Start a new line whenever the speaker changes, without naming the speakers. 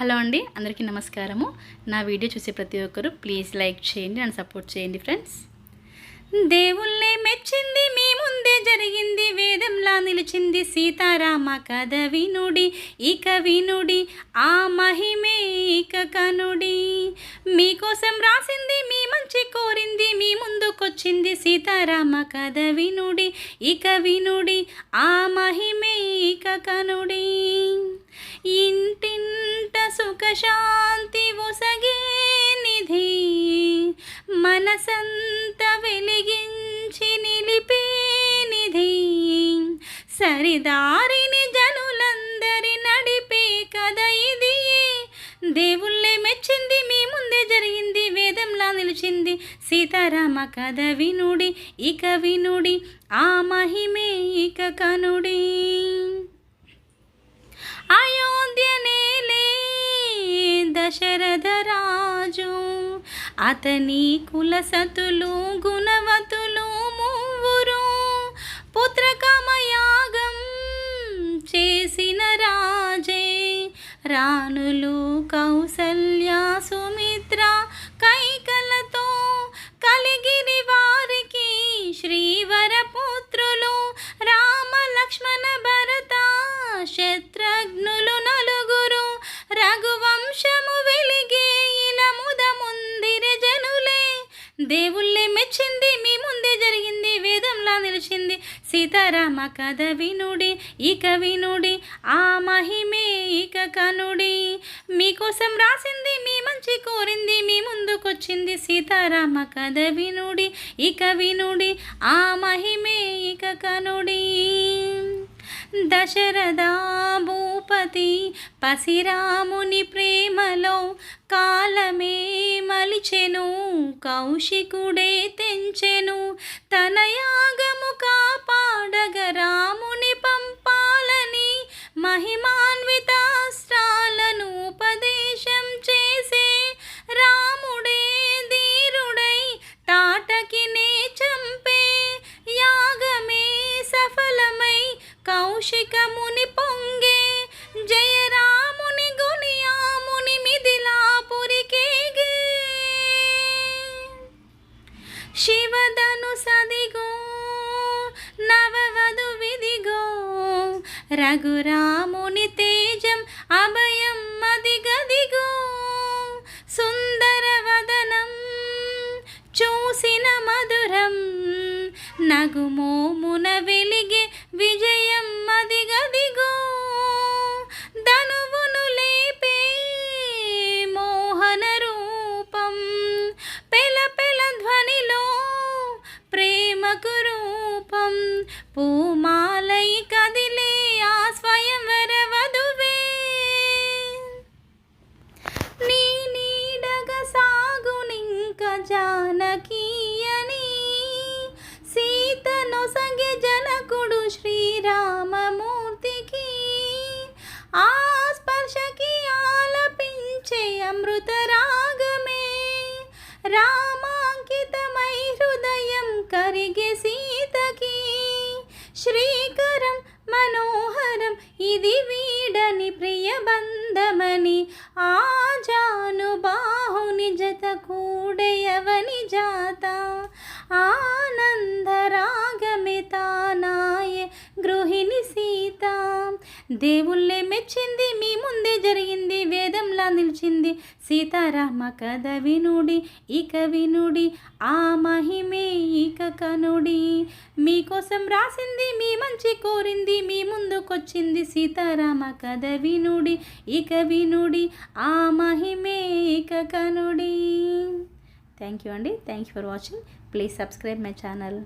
Hello అండి అందరికీ నమస్కారము. నా వీడియో చూసే ప్రతి ఒక్కరు ప్లీజ్ లైక్ చేయండి నన్ను సపోర్ట్ చేయండి ఫ్రెండ్స్. దేవుళ్ళే మెచ్చింది మీ ముందే జరిగింది వేదంలా నిలిచింది సీతారామ కథ వినుడి ఇక వినుడి ఆ మహిమే ఇక కనుడి. మీకోసం రాసింది మీ మంచి కోరింది మీ ముందుకొచ్చింది సీతారామ కథ వినుడి ఇక వినుడి ఆ మహిమే ఇక కనుడి. ఇంటిన్ సుఖశాంతి ఒసగే నిధి. మనసంత వెలిగించి నిలిపే నిధి. సరిదారిని జనులందరి నడిపే కథ ఇది. దేవుళ్ళే మెచ్చింది మీ ముందే జరిగింది వేదంలా నిలిచింది. సీతారామ కథ వినుడి ఇక వినుడి ఆ మహిమే ఇక కనుడి. అతని కులసతులు గుణవతులు మూవురు పుత్రకమయాగం చేసిన రాజే. రాణులు కౌసల్య సుమిత్ర కైకలతో కలిగిరి వారికి శ్రీవరపుత్రులు. రామ లక్ష్మణ భరత శత్రుఘ్నులు నలుగురు. రఘువంశము దేవుళ్ళే మెచ్చింది మీ ముందే జరిగింది వేదంలా నిలిచింది. సీతారామ కథ వినుడి ఇక వినుడి ఆ మహిమే ఇక కనుడి. మీకోసం రాసింది మీ మంచి కోరింది మీ ముందుకొచ్చింది. సీతారామ కథ వినుడి ఇక వినుడి ఆ మహిమే ఇక కనుడి. దశరథ భూపతి పసిరాముని ప్రేమలో కాలమే మలిచెను కౌశికుడే తెంచెను తన యాగము కాపాడగ రాముని శివదను సదిగో నవవధు విధిగో రఘురాముని తేజం అభయం మదిగదిగో సుందర వదనం చూసిన మధురం నగుమోమున పూమాలై కదిలే ఆ స్వయంవర వధువే నీ నీడగ సాగునింక జానకీయని. సీతను సగె జనకుడు శ్రీరామమూర్తికి. ఆ స్పర్శకి ఆలపించే అమృత రాగమే రామాంకితమై హృదయం కరిగి శ్రీకరం మనోహరం ఇది వీడని ప్రియ బంధమని. ఆ జానుబాహుని జత కూడయవని జాత. ఆనందరాగమితానాయ గృహిణి సీత. దేవుళ్ళే మెచ్చింది మీ ముందే జరిగింది వేదంలా నిలిచింది. సీతారామ కథ వినుడి ఇక వినుడి ఆ మహిమే కనుడి. మీకోసం రాసింది మీ మంచి కోరింది మీ ముందుకొచ్చింది సీతారామ కథ వినుడి. ఇక వినుడి ఆ మహిమే ఇక కనుడి. థ్యాంక్ యూ అండి. Thank you for watching please subscribe my channel